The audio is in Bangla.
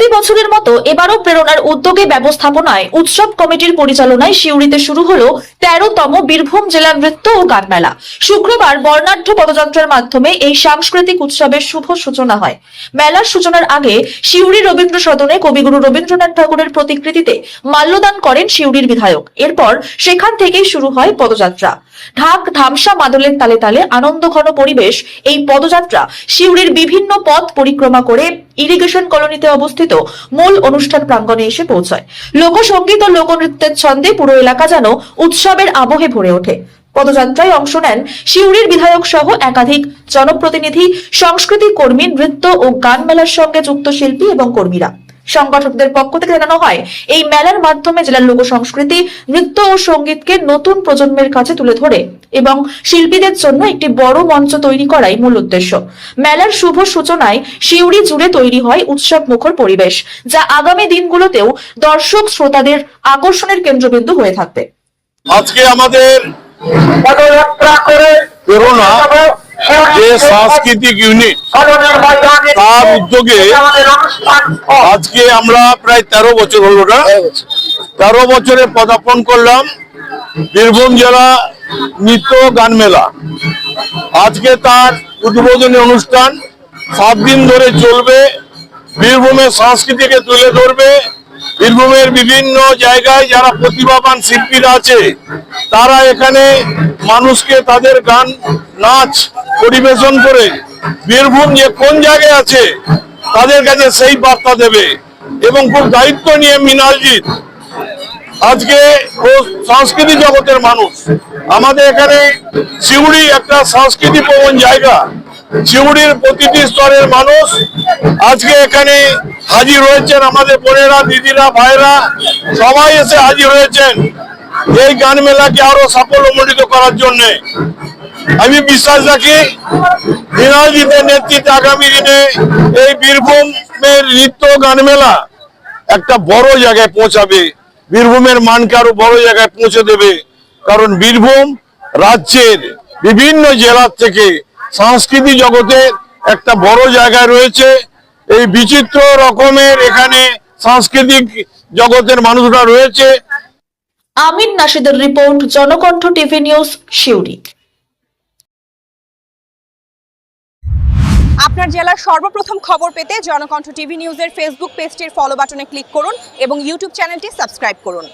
প্রতি বছরের মতো এবারও প্রেরণার উদ্যোগে ব্যবস্থাপনায় উৎসব কমিটির পরিচালনায় সিউড়িতে শুরু হলো তেরোতম বীরভূম জেলা নৃত্য ও গান মেলা। শুক্রবার বর্ণাঢ্য পদযাত্রার মাধ্যমে এই সাংস্কৃতিক উৎসবের শুভ সূচনা হয়। মেলার সূচনার আগে সিউড়ি রবীন্দ্র সদনে কবিগুরু রবীন্দ্রনাথ ঠাকুরের প্রতিকৃতিতে মাল্যদান করেন সিউড়ির বিধায়ক। এরপর সেখান থেকেই শুরু হয় পদযাত্রা। ঢাক, ধামসা, মাদলের তালে তালে আনন্দঘন পরিবেশ এই পদযাত্রা সিউড়ির বিভিন্ন পথ পরিক্রমা করে ইরিগেশন কলোনিতে অবস্থিত মূল অনুষ্ঠান প্রাঙ্গণে এসে পৌঁছায়। লোকসঙ্গীত ও লোকনৃত্যের ছন্দে পুরো এলাকা যেন উৎসবের আবহে ভরে ওঠে। পদযাত্রায় অংশ নেন সিউড়ির বিধায়ক সহ একাধিক জনপ্রতিনিধি, সংস্কৃতি কর্মী, নৃত্য ও গান মেলার সঙ্গে যুক্ত শিল্পী এবং কর্মীরা। সংগঠকদের পক্ষ থেকে জানানো হয়, এই মেলার মাধ্যমে জেলার লোক সংস্কৃতি, নৃত্য ও সঙ্গীতকে নতুন প্রজন্মের কাছে তুলে ধরে এবং শিল্পীদের জন্য একটি বড় মঞ্চ তৈরি করাই মূল উদ্দেশ্য। মেলার শুভ সূচনায় শিউরি জুড়ে তৈরি হয় উৎসব মুখর পরিবেশ, যা আগামী দিনগুলোতেও দর্শক শ্রোতাদের আকর্ষণের কেন্দ্রবিন্দু হয়ে থাকবে। আজকে আমাদের পদযাত্রা করে প্রেরণা যে সাংস্কৃতিক ইউনিট তার উদ্যোগে আজকে আমরা প্রায় তেরো বছর হলো না? তেরো বছরে। পদার্পণ করলাম বীরভূম জেলা নৃত্য গান মেলা। আজকে তার উদ্বোধনী অনুষ্ঠান সাত দিন ধরে চলবে। বীরভূমের সংস্কৃতিকে তুলে ধরবে। বীরভূমের বিভিন্ন জায়গায় যারা প্রতিভাবান শিল্পীরা আছে, তারা এখানে মানুষকে তাদের গান, নাচ পরিবেশন করে বীরভূম যে কোন জায়গায় আছে, তাদের কাছে সেই বার্তা দেবে এবং খুব দায়িত্ব নিয়ে মৃণালজিৎ আজকে ও সংস্কৃতি জগতের মানুষ। আমাদের এখানে শিউড়ি একটা সংস্কৃতি প্রবণ জায়গা। শিউড়ির প্রতিটি স্তরের মানুষ আজকে এখানে হাজির হয়েছেন আমাদের বোনেরা, দিদিরা ভাইরা সবাই এসে হাজির হয়েছেন এই গান মেলাকে আরও সাফল্যমণ্ডিত করার জন্য। আমি বিশ্বাস রাখি মৃণালজিতের নেতৃত্বে আগামী দিনে এই বীরভূমের নৃত্য গান মেলা একটা বড় জায়গায় পৌঁছাবে। বীরভূমের মানকে আরও বড় জায়গায় পৌঁছে দেবে। কারণ বীরভূম রাজ্যের বিভিন্ন জেলার থেকে সংস্কৃতি জগতের একটা বড় জায়গায় রয়েছে। এই বিচিত্র রকমের এখানে সাংস্কৃতিক জগতের মানুষরা রয়েছে। Amin নাশিদের report Janakantha TV news Siuri আপনার জেলার সর্বপ্রথম খবর পেতে জনকণ্ঠ টিভি নিউজের ফেসবুক পেজটির ফলো বাটনে ক্লিক করুন এবং ইউটিউব চ্যানেলটি সাবস্ক্রাইব করুন।